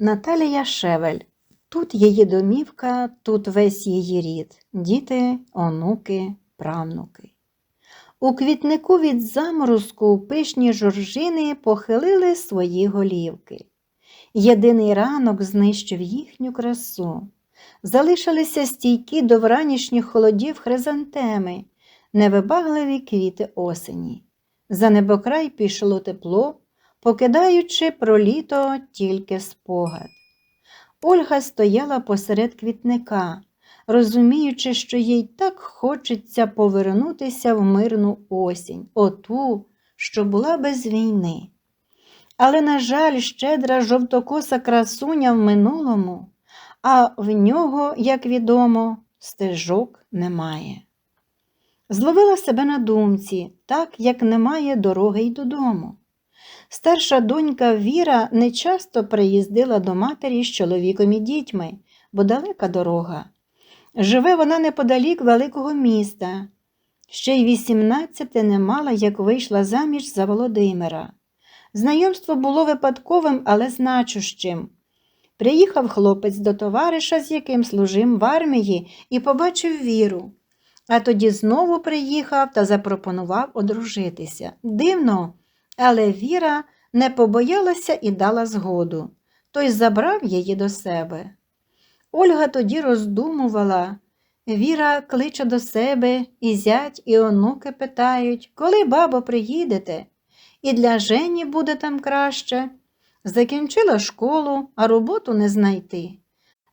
Наталія Шевель. Тут її домівка, тут весь її рід, діти, онуки, правнуки. У квітнику від заморозку пишні жоржини похилили свої голівки. Єдиний ранок знищив їхню красу. Залишилися стійкі до вранішніх холодів хризантеми, невибагливі квіти осені. За небокрай пішло тепло, покидаючи про літо тільки спогад. Ольга стояла посеред квітника, розуміючи, що їй так хочеться повернутися в мирну осінь, оту, що була без війни. Але, на жаль, щедра жовтокоса красуня в минулому, а в нього, як відомо, стежок немає. Зловила себе на думці, так як немає дороги й додому. Старша донька Віра не часто приїздила до матері з чоловіком і дітьми, бо далека дорога. Живе вона неподалік великого міста. Ще й вісімнадцяти не мала, як вийшла заміж за Володимира. Знайомство було випадковим, але значущим. Приїхав хлопець до товариша, з яким служив в армії, і побачив віру. А тоді знову приїхав та запропонував одружитися. Дивно, але Віра не побоялася і дала згоду. Той забрав її до себе. Ольга тоді роздумувала. Віра кличе до себе, і зять, і онуки питають, коли, бабо, приїдете? І для Жені буде там краще. Закінчила школу, а роботу не знайти.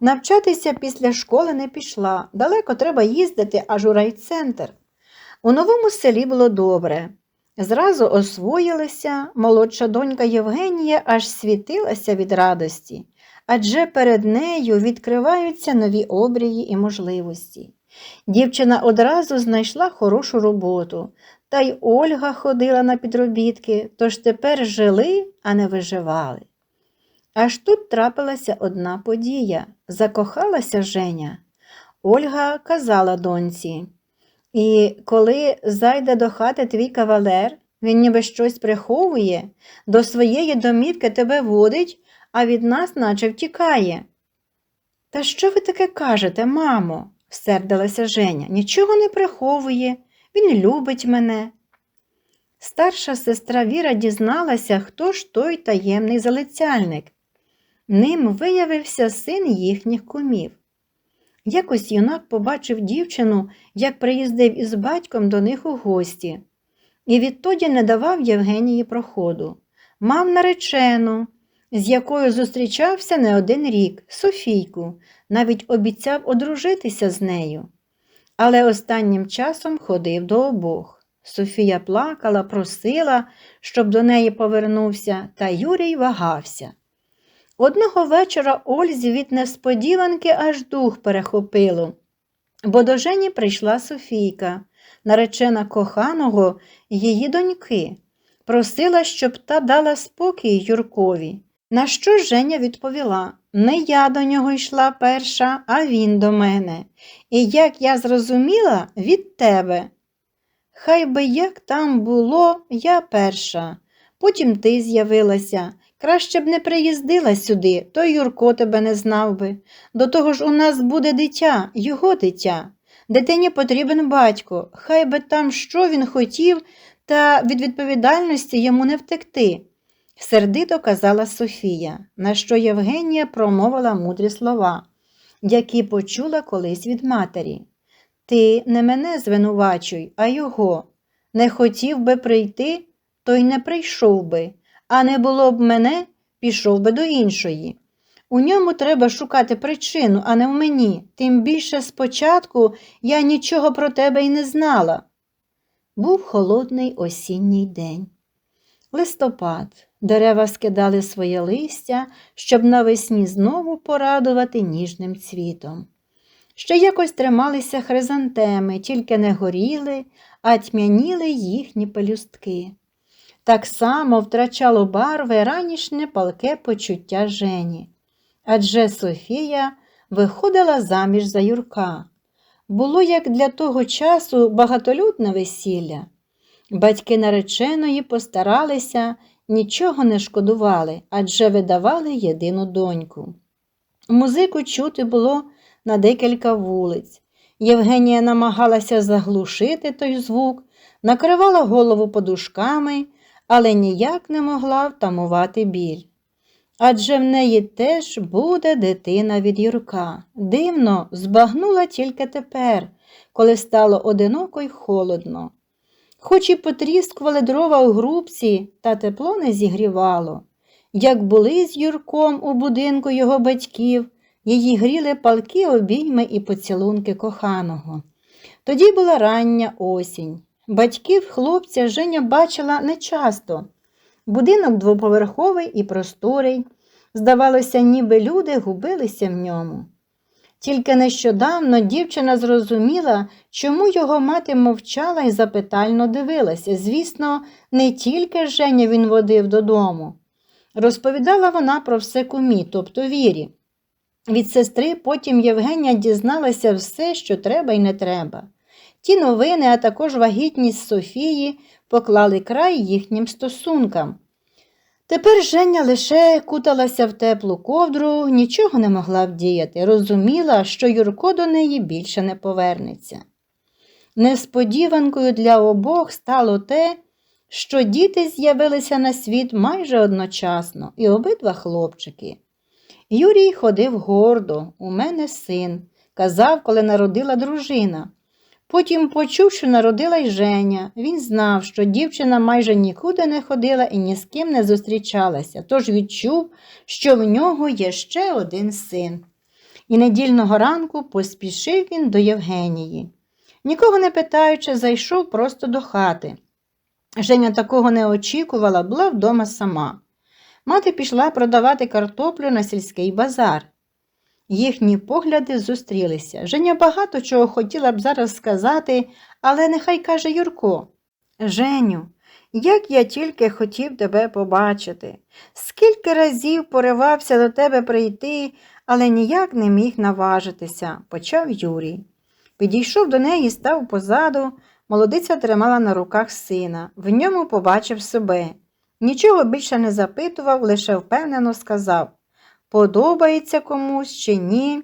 Навчатися після школи не пішла, далеко треба їздити аж у райцентр. У новому селі було добре. Зразу освоїлася, молодша донька Євгенія аж світилася від радості, адже перед нею відкриваються нові обрії і можливості. Дівчина одразу знайшла хорошу роботу, та й Ольга ходила на підробітки, тож тепер жили, а не виживали. Аж тут трапилася одна подія закохалася Женя. Ольга казала доньці. І коли зайде до хати твій кавалер, він ніби щось приховує, до своєї домівки тебе водить, а від нас наче втікає. Та що ви таке кажете, мамо? сердилася Женя. Нічого не приховує, він любить мене. Старша сестра Віра дізналася, хто ж той таємний залицяльник. Ним виявився син їхніх кумів. Якось юнак побачив дівчину, як приїздив із батьком до них у гості, і відтоді не давав Євгенії проходу. Мав наречену, з якою зустрічався не один рік, Софійку, навіть обіцяв одружитися з нею. Але останнім часом ходив до обох. Софія плакала, просила, щоб до неї повернувся, та Юрій вагався. Одного вечора Ользі від несподіванки аж дух перехопило, бо до Жені прийшла Софійка, наречена коханого її доньки, просила, щоб та дала спокій Юркові. На що Женя відповіла не я до нього йшла перша, а він до мене. І як я зрозуміла, від тебе. Хай би як там було, я перша, потім ти з'явилася. Краще б не приїздила сюди, то Юрко тебе не знав би. До того ж у нас буде дитя, його дитя. Дитині потрібен батько, хай би там що він хотів, та від відповідальності йому не втекти. Сердито казала Софія, на що Євгенія промовила мудрі слова, які почула колись від матері. Ти не мене звинувачуй, а його. Не хотів би прийти, то й не прийшов би а не було б мене, пішов би до іншої. У ньому треба шукати причину, а не в мені, тим більше спочатку я нічого про тебе й не знала. Був холодний осінній день. Листопад, дерева скидали своє листя, щоб навесні знову порадувати ніжним цвітом. Ще якось трималися хризантеми, тільки не горіли, а тьмяніли їхні пелюстки. Так само втрачало барви ранішнє палке почуття Жені. Адже Софія виходила заміж за Юрка. Було, як для того часу, багатолюдне весілля. Батьки нареченої постаралися нічого не шкодували, адже видавали єдину доньку. Музику чути було на декілька вулиць. Євгенія намагалася заглушити той звук, накривала голову подушками, але ніяк не могла втамувати біль. Адже в неї теж буде дитина від Юрка. Дивно, збагнула тільки тепер, коли стало одиноко й холодно. Хоч і потріскували дрова у грубці, та тепло не зігрівало. Як були з Юрком у будинку його батьків, її гріли палки обійми і поцілунки коханого. Тоді була рання осінь. Батьків хлопця Женя бачила нечасто. Будинок двоповерховий і просторий. Здавалося, ніби люди губилися в ньому. Тільки нещодавно дівчина зрозуміла, чому його мати мовчала і запитально дивилася. Звісно, не тільки Женя він водив додому. Розповідала вона про все кумі, тобто вірі. Від сестри потім Євгенія дізналася все, що треба і не треба. Ті новини, а також вагітність Софії поклали край їхнім стосункам. Тепер Женя лише куталася в теплу ковдру, нічого не могла вдіяти, розуміла, що Юрко до неї більше не повернеться. Несподіванкою для обох стало те, що діти з'явилися на світ майже одночасно, і обидва хлопчики. Юрій ходив гордо, у мене син, казав, коли народила дружина. Потім почув, що народила й Женя. Він знав, що дівчина майже нікуди не ходила і ні з ким не зустрічалася, тож відчув, що в нього є ще один син. І недільного ранку поспішив він до Євгенії. Нікого не питаючи, зайшов просто до хати. Женя такого не очікувала, була вдома сама. Мати пішла продавати картоплю на сільський базар. Їхні погляди зустрілися. Женя багато чого хотіла б зараз сказати, але нехай каже Юрко. Женю, як я тільки хотів тебе побачити, скільки разів поривався до тебе прийти, але ніяк не міг наважитися, почав Юрій. Підійшов до неї і став позаду. Молодиця тримала на руках сина, в ньому побачив себе. Нічого більше не запитував, лише впевнено сказав подобається комусь чи ні.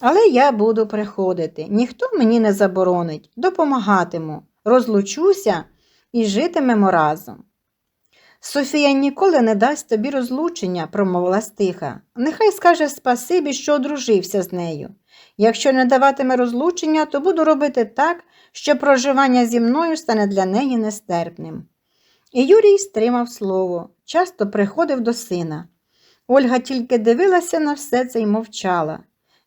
Але я буду приходити. Ніхто мені не заборонить, допомагатиму, розлучуся і житимемо разом. Софія ніколи не дасть тобі розлучення, промовила стиха. Нехай скаже спасибі, що одружився з нею. Якщо не даватиме розлучення, то буду робити так, що проживання зі мною стане для неї нестерпним. І Юрій стримав слово, часто приходив до сина. Ольга тільки дивилася на все це й мовчала.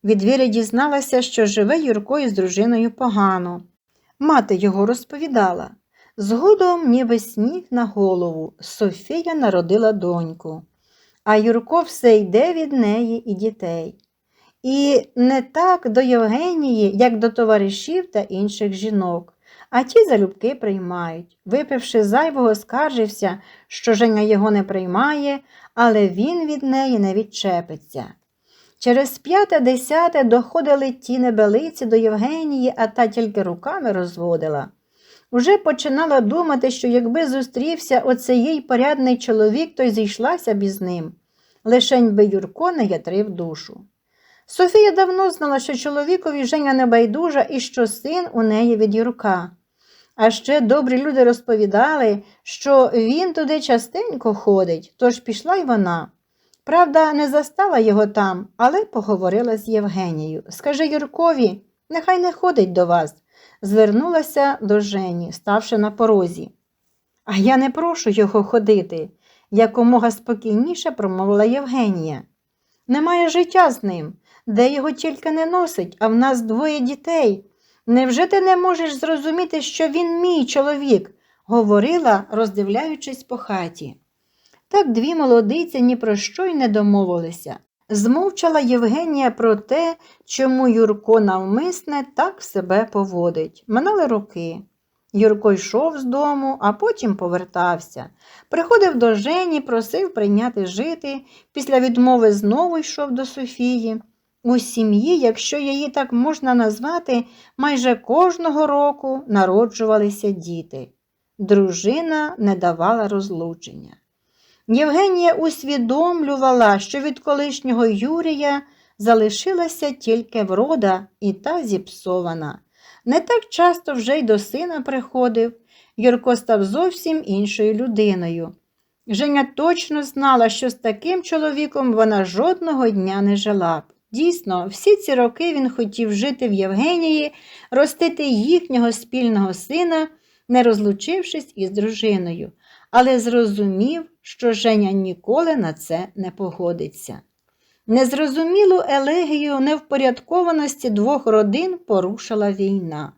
Від Віри дізналася, що живе Юрко із дружиною погано. Мати його розповідала. Згодом, ніби сніг на голову, Софія народила доньку, а Юрко все йде від неї і дітей. І не так до Євгенії, як до товаришів та інших жінок, а ті залюбки приймають. Випивши зайвого, скаржився, що Женя його не приймає, але він від неї не відчепиться. Через п'яте десяте доходили ті небелиці до Євгенії, а та тільки руками розводила. Уже починала думати, що якби зустрівся оцей порядний чоловік, то й зійшлася б із ним. Лишень би Юрко не ятрив душу. Софія давно знала, що чоловікові Женя не байдужа і що син у неї від Юрка. А ще добрі люди розповідали, що він туди частенько ходить, тож пішла й вона. Правда, не застала його там, але поговорила з Євгенією. Скажи Юркові, нехай не ходить до вас, звернулася до Жені, ставши на порозі. А я не прошу його ходити, якомога спокійніше промовила Євгенія. Немає життя з ним, де його тільки не носить, а в нас двоє дітей. Невже ти не можеш зрозуміти, що він мій чоловік? говорила, роздивляючись по хаті. Так дві молодиці ні про що й не домовилися. Змовчала Євгенія про те, чому Юрко навмисне так себе поводить. Минали роки. Юрко йшов з дому, а потім повертався. Приходив до Жені, просив прийняти жити, після відмови знову йшов до Софії. У сім'ї, якщо її так можна назвати, майже кожного року народжувалися діти. Дружина не давала розлучення. Євгенія усвідомлювала, що від колишнього Юрія залишилася тільки врода і та зіпсована. Не так часто вже й до сина приходив. Юрко став зовсім іншою людиною. Женя точно знала, що з таким чоловіком вона жодного дня не жила б. Дійсно, всі ці роки він хотів жити в Євгенії, ростити їхнього спільного сина, не розлучившись із дружиною, але зрозумів, що Женя ніколи на це не погодиться. Незрозумілу елегію невпорядкованості двох родин порушила війна.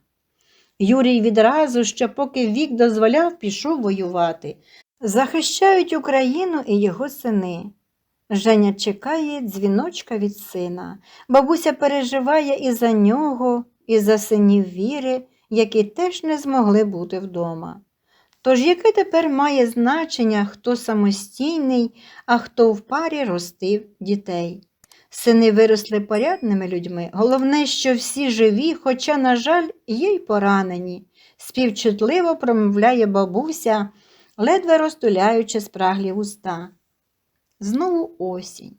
Юрій відразу, ще поки вік дозволяв, пішов воювати. Захищають Україну і його сини. Женя чекає дзвіночка від сина. Бабуся переживає і за нього, і за синів віри, які теж не змогли бути вдома. Тож яке тепер має значення, хто самостійний, а хто в парі ростив дітей? Сини виросли порядними людьми. Головне, що всі живі, хоча, на жаль, є й поранені. Співчутливо промовляє бабуся, ледве розтуляючи спраглі уста. Знову осінь,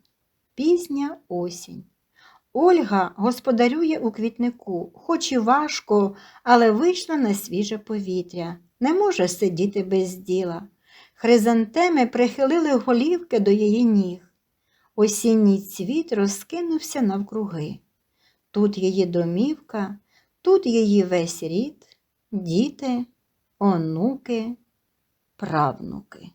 пізня осінь. Ольга господарює у квітнику, хоч і важко, але вийшла на свіже повітря, не може сидіти без діла. Хризантеми прихилили голівки до її ніг. Осінній цвіт розкинувся навкруги. Тут її домівка, тут її весь рід, діти, онуки, правнуки.